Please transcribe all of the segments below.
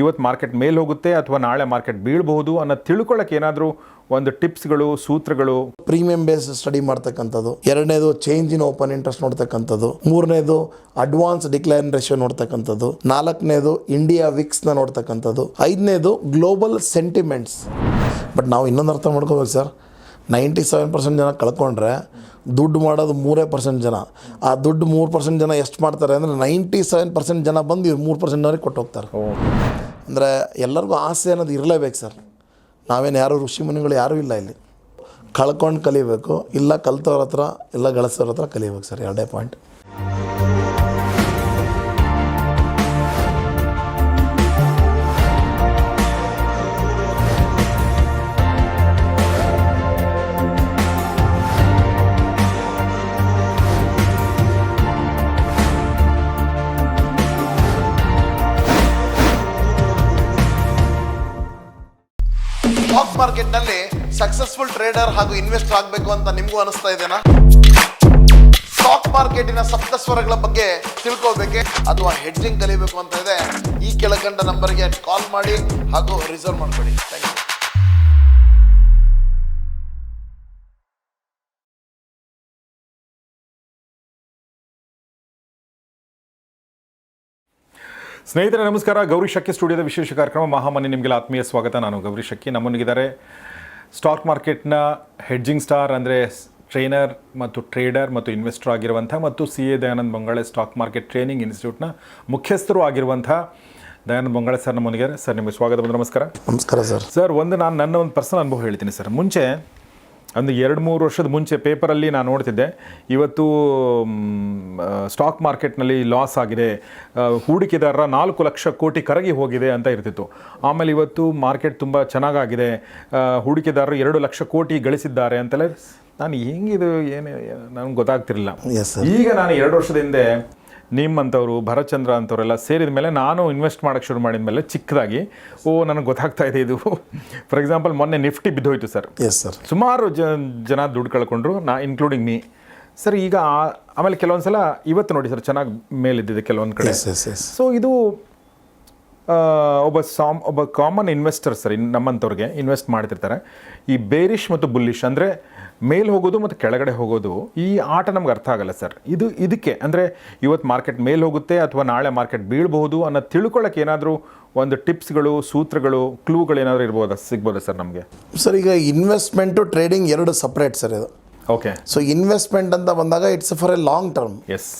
ಇವತ್ತು ಮಾರ್ಕೆಟ್ ಮೇಲೆ ಹೋಗುತ್ತೆ ಅಥವಾ ನಾಳೆ ಮಾರ್ಕೆಟ್ ಬೀಳಬಹುದು ಅನ್ನೋ ತಿಳ್ಕೊಳ್ಳೋಕೆ ಏನಾದರೂ ಒಂದು ಟಿಪ್ಸ್ಗಳು, ಸೂತ್ರಗಳು? ಪ್ರೀಮಿಯಂ ಬೇಸ್ ಸ್ಟಡಿ ಮಾಡ್ತಕ್ಕಂಥದ್ದು. ಎರಡನೇದು ಚೇಂಜ್ ಇನ್ ಓಪನ್ ಇಂಟ್ರೆಸ್ಟ್ ನೋಡ್ತಕ್ಕಂಥದ್ದು. ಮೂರನೇದು ಅಡ್ವಾನ್ಸ್ ಡಿಕ್ಲೈನ್ ರೇಷಿಯೋ ನೋಡ್ತಕ್ಕಂಥದ್ದು. ನಾಲ್ಕನೇದು ಇಂಡಿಯಾ ವಿಕ್ಸ್ನ ನೋಡ್ತಕ್ಕಂಥದ್ದು. ಐದನೇದು ಗ್ಲೋಬಲ್ ಸೆಂಟಿಮೆಂಟ್ಸ್ ಬಟ್ ನಾವು ಇನ್ನೊಂದು ಅರ್ಥ ಮಾಡ್ಕೋಬೇಕು ಸರ್ ನೈಂಟಿ ಸೆವೆನ್ ಪರ್ಸೆಂಟ್ ಜನ ಕಳ್ಕೊಂಡ್ರೆ ದುಡ್ಡು ಮಾಡೋದು ಮೂರೇ ಪರ್ಸೆಂಟ್ ಜನ. ಆ ದುಡ್ಡು ಮೂರು ಪರ್ಸೆಂಟ್ ಜನ ಎಷ್ಟು ಮಾಡ್ತಾರೆ ಅಂದರೆ ನೈಂಟಿ ಸೆವೆನ್ ಪರ್ಸೆಂಟ್ ಜನ ಬಂದು ಇವ್ರು ಮೂರು ಪರ್ಸೆಂಟ್ನವ್ರಿಗೆ ಕೊಟ್ಟು ಹೋಗ್ತಾರೆ ಅಂದರೆ ಎಲ್ಲರಿಗೂ ಆಸೆ ಅನ್ನೋದು ಇರಲೇಬೇಕು ಸರ್. ನಾವೇನು ಯಾರು ಋಷಿ ಮುನಿಗಳು ಯಾರೂ ಇಲ್ಲ ಇಲ್ಲಿ. ಕಳ್ಕೊಂಡು ಕಲಿಬೇಕು. ಇಲ್ಲ ಕಲ್ತವ್ರ ಹತ್ರ ಇಲ್ಲ ಗಳಿಸೋರ ಹತ್ರ ಕಲಿಬೇಕು ಸರ್ ಎರಡೇ ಪಾಯಿಂಟ್. ಟ್ರೇಡರ್ ಹಾಗೂ ಇನ್ವೆಸ್ಟರ್ ಆಗಬೇಕು ಅಂತ ನಿಮಗೂ ಅನಿಸ್ತಾ ಇದೆನಾ? ಸ್ಟಾಕ್ ಮಾರ್ಕೆಟಿನ ಸಪ್ತ ಸ್ವರಗಳ ಬಗ್ಗೆ ತಿಳ್ಕೋಬೇಕೆ ಅಥವಾ ಹೆಡ್ಜಿಂಗ್ ಕಲಿಬೇಕು ಅಂತ ಇದೆ? ಈ ಕೆಳಕಂಡ ನಂಬರ್ಗೆ ಕಾಲ್ ಮಾಡಿ ಹಾಗೂ ರಿಸರ್ವ್ ಮಾಡ್ಕೊಳ್ಳಿ. ಥ್ಯಾಂಕ್ ಯು ಸ್ನೇಹಿತರೆ, ನಮಸ್ಕಾರ. ಗೌರಿ ಶಕ್ಕಿ ಸ್ಟುಡಿಯೋದ ವಿಶೇಷ ಕಾರ್ಯಕ್ರಮ ಮಹಾಮನೆ ನಿಮಗೆಲ್ಲ ಆತ್ಮೀಯ ಸ್ವಾಗತ. ನಾನು ಗೌರಿ ಶಕ್ಕಿ ನಮ್ಮೊಂದಿಗಿದ್ದಾರೆ ಸ್ಟಾಕ್ ಮಾರ್ಕೆಟ್ನ ಹೆಡ್ಜಿಂಗ್ ಸ್ಟಾರ್ ಅಂದರೆ ಟ್ರೈನರ್ ಮತ್ತು ಟ್ರೇಡರ್ ಮತ್ತು ಇನ್ವೆಸ್ಟರ್ ಆಗಿರುವಂಥ ಮತ್ತು C A Dayanand Bangale stock market training ಇನ್ಸ್ಟಿಟ್ಯೂಟ್ನ ಮುಖ್ಯಸ್ಥರು ಆಗಿರುವಂಥ ದಯಾನಂದ್ ಬಂಗಾಳೆ ಸರ್ ನಮ್ಮೊಂದಿಗೆ ಸರ್ ನಿಮಗೆ ಸ್ವಾಗತ ಬಂದು ನಮಸ್ಕಾರ. ನಮಸ್ಕಾರ ಸರ್. ಸರ್ ಒಂದು ನಾನು ನನ್ನ ಒಂದು ಪರ್ಸನಲ್ ಅನುಭವ ಹೇಳ್ತೀನಿ ಸರ್. ಮುಂಚೆ ಒಂದು ಎರಡು ಮೂರು ವರ್ಷದ ಮುಂಚೆ ಪೇಪರಲ್ಲಿ ನಾನು ನೋಡ್ತಿದ್ದೆ ಇವತ್ತು ಸ್ಟಾಕ್ ಮಾರ್ಕೆಟ್ನಲ್ಲಿ ಲಾಸ್ ಆಗಿದೆ ಹೂಡಿಕೆದಾರರ ನಾಲ್ಕು ಲಕ್ಷ ಕೋಟಿ ಕರಗಿ ಹೋಗಿದೆ ಅಂತ ಇರ್ತಿತ್ತು. ಆಮೇಲೆ ಇವತ್ತು ಮಾರ್ಕೆಟ್ ತುಂಬ ಚೆನ್ನಾಗಾಗಿದೆ ಹೂಡಿಕೆದಾರರು ಎರಡು ಲಕ್ಷ ಕೋಟಿ ಗಳಿಸಿದ್ದಾರೆ ಅಂತೆಲ್ಲ ನಾನು ಹೆಂಗಿದು ಏನು ನನಗೆ ಗೊತ್ತಾಗ್ತಿರಲಿಲ್ಲ. ಈಗ ನಾನು ಎರಡು ವರ್ಷದ ಹಿಂದೆ ನಿಮ್ಮಂಥವ್ರು ಭರಚಂದ್ರ ಅಂಥವರೆಲ್ಲ ಸೇರಿದ ಮೇಲೆ ನಾನು ಇನ್ವೆಸ್ಟ್ ಮಾಡೋಕ್ಕೆ ಶುರು ಮಾಡಿದ ಮೇಲೆ ಚಿಕ್ಕದಾಗಿ ಓ ನನಗೆ ಗೊತ್ತಾಗ್ತಾ ಇದೆ ಇದು. ಫಾರ್ ಎಕ್ಸಾಂಪಲ್ ಮೊನ್ನೆ ನಿಫ್ಟಿ ಬಿದ್ದೋಯ್ತು ಸರ್. ಎಸ್ ಸರ್ ಸುಮಾರು ಜ ಜನ ದುಡ್ಡು ಕಳ್ಕೊಂಡ್ರು ನಾ ಇನ್ಕ್ಲೂಡಿಂಗ್ ಮೀ ಸರ್ ಈಗ ಆಮೇಲೆ ಕೆಲವೊಂದು ಸಲ ಇವತ್ತು ನೋಡಿ ಸರ್ ಚೆನ್ನಾಗಿ ಮೇಲಿದ್ದಿದೆ ಕೆಲವೊಂದು ಕಡೆ. ಎಸ್ ಎಸ್ ಎಸ್ ಸೊ ಇದು ಒಬ್ಬ ಸಾಮ್ ಒಬ್ಬ ಕಾಮನ್ ಇನ್ವೆಸ್ಟರ್ ಸರ್ ನಮ್ಮಂಥವ್ರಿಗೆ ಇನ್ವೆಸ್ಟ್ ಮಾಡ್ತಿರ್ತಾರೆ. ಈ ಬೇರಿಶ್ ಮತ್ತು ಬುಲ್ಲಿಶ್ ಅಂದರೆ ಮೇಲ್ ಹೋಗೋದು ಮತ್ತು ಕೆಳಗಡೆ ಹೋಗೋದು ಈ ಆಟ ನಮ್ಗೆ ಅರ್ಥ ಆಗಲ್ಲ ಸರ್. ಇದು ಇದಕ್ಕೆ ಅಂದರೆ ಇವತ್ತು ಮಾರ್ಕೆಟ್ ಮೇಲೆ ಹೋಗುತ್ತೆ ಅಥವಾ ನಾಳೆ ಮಾರ್ಕೆಟ್ ಬೀಳಬಹುದು ಅನ್ನೋದು ತಿಳ್ಕೊಳ್ಳೋಕೆ ಏನಾದರೂ ಒಂದು ಟಿಪ್ಸ್ಗಳು ಸೂತ್ರಗಳು ಕ್ಲೂಗಳು ಏನಾದರೂ ಇರ್ಬೋದಾ? ಸಿಗ್ಬೋದಾ ಸರ್ ನಮಗೆ? ಸರ್ ಈಗ ಇನ್ವೆಸ್ಟ್ಮೆಂಟು ಟ್ರೇಡಿಂಗ್ ಎರಡು ಸಪ್ರೇಟ್ ಸರ್ ಇದು. ಓಕೆ. ಸೊ ಇನ್ವೆಸ್ಟ್ಮೆಂಟ್ ಅಂತ ಬಂದಾಗ it's for a long term yes.